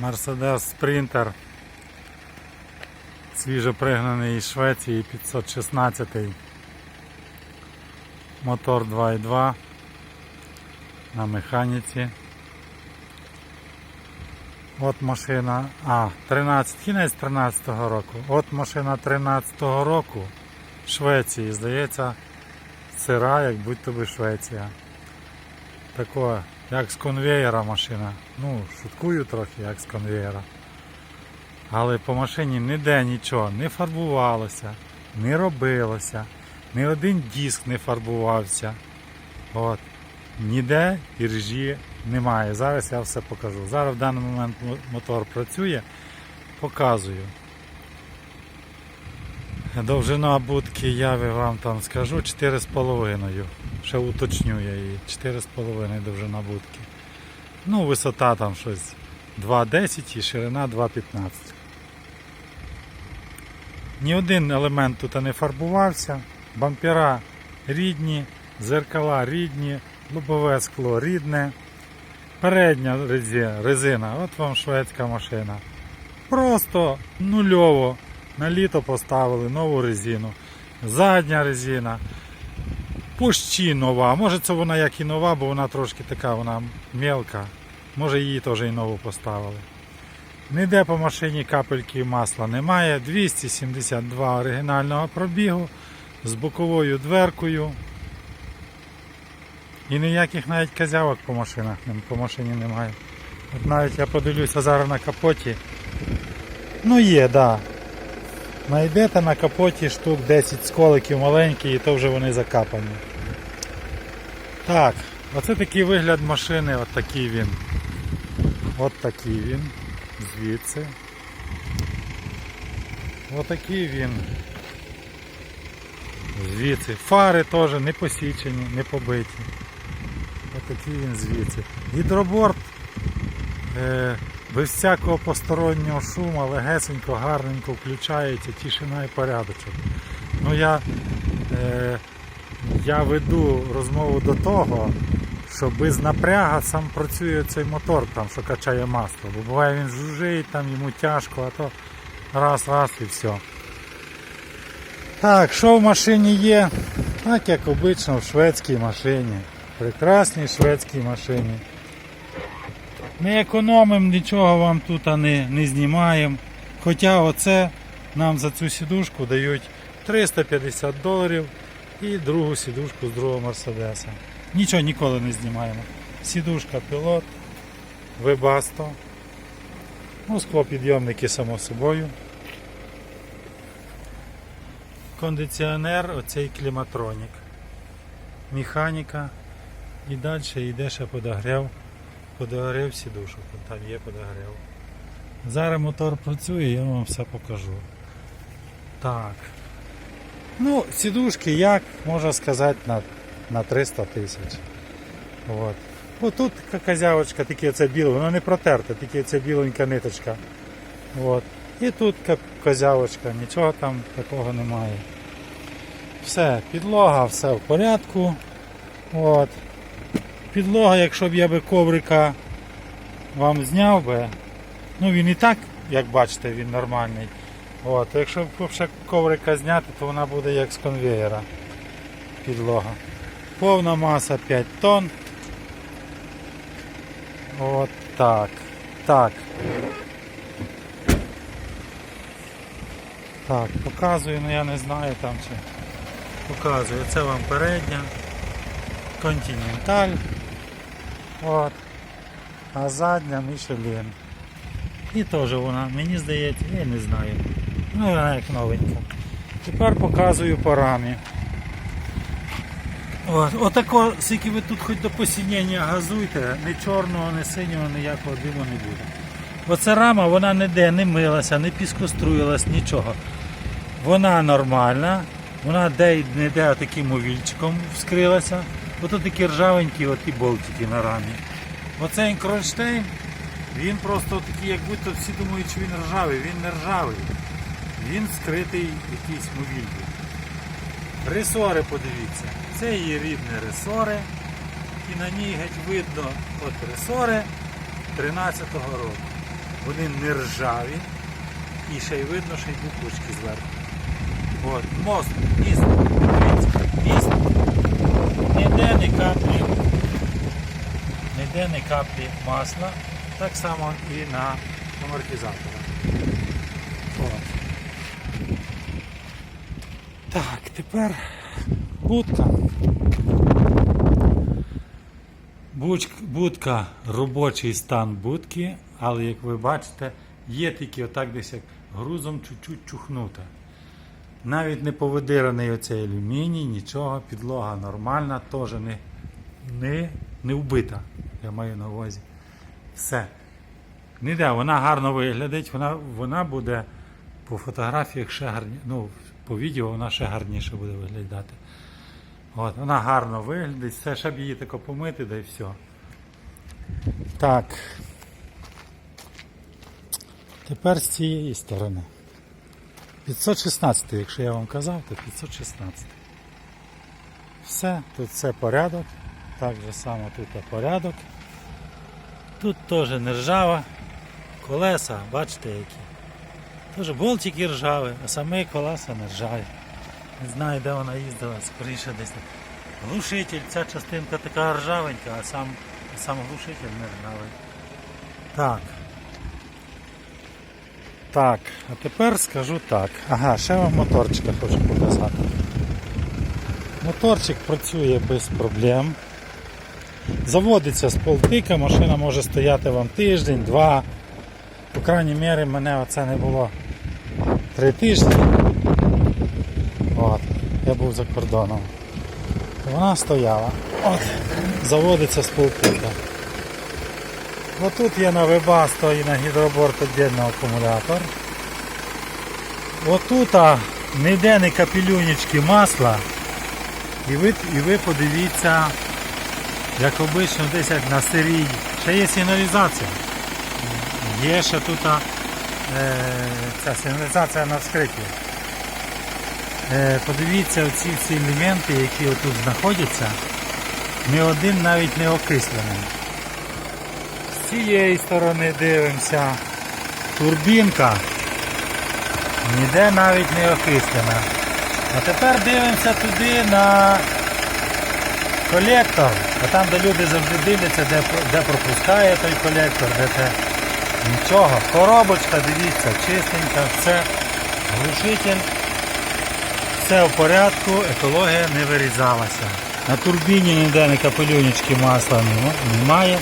Mercedes Sprinter. Свіжо пригнаний із Швеції 516. Мотор 2.2 на механіці. От машина, а, 13, кінець 13-го року. От машина 13-го року Швеції, здається, сира, як будь-то би Швеція. Тако, як з конвеєра машина. Ну, шуткую трохи, як з конвеєра. Але по машині ніде нічого не фарбувалося, не робилося, ні один диск не фарбувався. От. Ніде іржі немає. Зараз я все покажу. Зараз в даний момент мотор працює, показую. Довжина будки я вам там скажу 4,5. Ще уточню я її. 4,5 довжина будки. Ну, висота там щось 2,10 і ширина 2,15. Ні один елемент тут не фарбувався. Бампера рідні, зеркала рідні, лобове скло рідне. Передня резина, от вам шведська машина. Просто нульово на літо поставили нову резину. Задня резина. Пущі нова. Може це вона як і нова, бо вона трошки така вона мелка. Може її теж і нову поставили. Ніде по машині капельки масла немає. 272 оригінального пробігу з боковою дверкою. І ніяких навіть козявок по машинах по машині немає. От навіть я подивлюся зараз на капоті. Ну є, так. Да. Найдете на капоті штук 10 сколиків маленькі і то вже вони закапані. Так, оце такий вигляд машини, от такий він. От такий він. Звідси. Отакий він. Звідси. Фари теж не посічені, не побиті. Отакий він звідси. Гідроборд е, без всякого постороннього шуму, легесенько, гарненько включається, тишина і порядочок. Ну я, е, я веду розмову до того, що без напряга сам працює цей мотор, там, що качає масло. Бо буває він жужжить, там йому тяжко, а то раз, раз і все. Так, що в машині є? Так як обично в шведській машині. Прекрасній шведській машині. Не економимо, нічого вам тут не, не знімаємо. Хоча оце нам за цю сідушку дають 350 доларів і другу сідушку з другого Мерседеса. Нічого ніколи не знімаємо. Сідушка пілот, вебасто. Ну, склопідйомники само собою. Кондиціонер, оцей кліматронік. Механіка. І далі йде ще подогрів. Подогрів сідушок. Там є подогрів. Зараз мотор працює, я вам все покажу. Так. Ну, сідушки як можна сказати на, на 300 тисяч. От. Отут козявочка, тільки оце біле, воно не протерте, тільки оця біленька ниточка. От. І тут ка- козявочка, нічого там такого немає. Все, підлога, все в порядку. От. Підлога, якщо б я би коврика вам зняв би, ну він і так, як бачите, він нормальний. От. Якщо б ще коврика зняти, то вона буде як з конвеєра. Підлога. Повна маса 5 тонн. От так. Так. Так, показую, ну я не знаю там чи. Показую. Це вам передня. Континенталь. От. А задня Мішелін. І теж вона, мені здається, я не знаю. Ну вона як новенька. Тепер показую по рамі. От, отако, скільки ви тут хоч до посінення газуйте, ні чорного, ні синього, ніякого диму не буде. Оця рама, вона ніде не милася, не піскоструїлась, нічого. Вона нормальна, вона де не де таким овільчиком вскрилася. Ото такі ржавенькі оті болтики на рамі. Оцей кронштейн, він просто такий, як будто всі думають, що він ржавий. Він не ржавий. Він скритий якийсь мовіллю. Ресори подивіться. Це її рідні ресори. І на ній геть видно от ресори 13-го року. вони не ржаві. І ще й видно, що йдуть кучки зверху. От, мост, міст, дивіться, міст. Ніде не каплі, ніде не каплі масла, так само і на амортизаторах. От. Так, тепер будка. Будка, робочий стан будки, але як ви бачите, є тільки отак десь як грузом чуть-чуть чухнута. Навіть не повидираний оцей алюміній, нічого, підлога нормальна, теж не, не, не вбита, я маю на увазі. Все. Ніде, вона гарно виглядить, вона, вона буде по фотографіях ще гарні, ну, по відео вона ще гарніше буде виглядати. От, вона гарно виглядить, все, ще її тако помити, да і все. Так. Тепер з цієї сторони. 516, якщо я вам казав, то 516. Все, тут все порядок. Так же само тут порядок. Тут теж не ржава. Колеса, бачите які. Теж болтики ржаві, а самі колеса не ржаві. Не знаю, де вона їздила, скоріше десь. Глушитель, ця частинка така ржавенька, а сам, сам глушитель не ржавий. Так. Так, а тепер скажу так. Ага, ще вам моторчика хочу показати. Моторчик працює без проблем. Заводиться з полтика, машина може стояти вам тиждень, два. По крайній мірі мене оце не було три тижні. От, я був за кордоном. Вона стояла. От, заводиться з полтика. Отут є на Webasto і на гідроборт віддільно акумулятор. Отут а, ніде не капелюнечки масла. І ви, і ви подивіться, як обично десь як на сирій. Ще є сигналізація. Є ще тут е, ця сигналізація на вскритті. Е, подивіться оці всі елементи, які отут знаходяться. Ні один навіть не окислений. Цієї сторони дивимося. Турбінка. Ніде навіть не окислена. А тепер дивимося туди на колектор. А там, де люди завжди дивляться, де, де пропускає той колектор, де те. Нічого. Коробочка, дивіться, чистенька, все. Глушитель. Все в порядку, екологія не вирізалася. На турбіні ніде не капелюнечки масла нема- немає.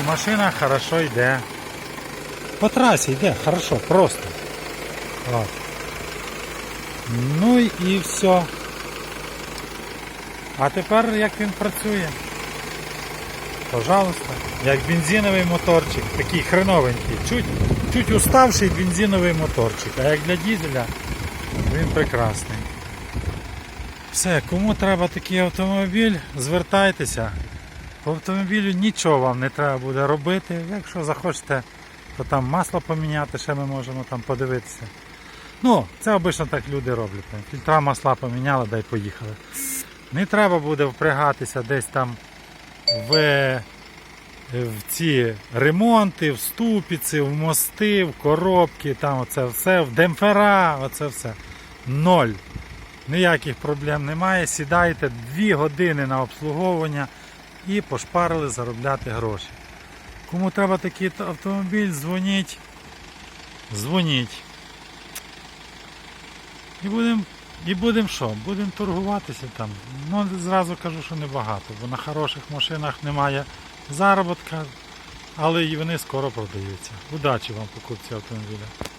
І машина хорошо йде. По трасі йде, хорошо, просто. От. Ну і все. А тепер як він працює? Пожалуйста. Як бензиновий моторчик, такий хреновенький, чуть, чуть уставший бензиновий моторчик. А як для дізеля він прекрасний. Все, кому треба такий автомобіль, звертайтеся. По автомобілю нічого вам не треба буде робити. Якщо захочете, то там масло поміняти, ще ми можемо там подивитися. Ну, це обично так люди роблять. Фільтра масла поміняли, дай поїхали. Не треба буде впрягатися десь там в, в ці ремонти, в ступиці, в мости, в коробки, там оце все, в демпфера, оце все. Ноль. Ніяких проблем немає. Сідайте 2 години на обслуговування і пошпарили заробляти гроші. Кому треба такий автомобіль, дзвоніть. Дзвоніть. І будемо і будем що? Будемо торгуватися там. Ну, зразу кажу, що небагато, бо на хороших машинах немає заробітка, але і вони скоро продаються. Удачі вам покупці автомобіля.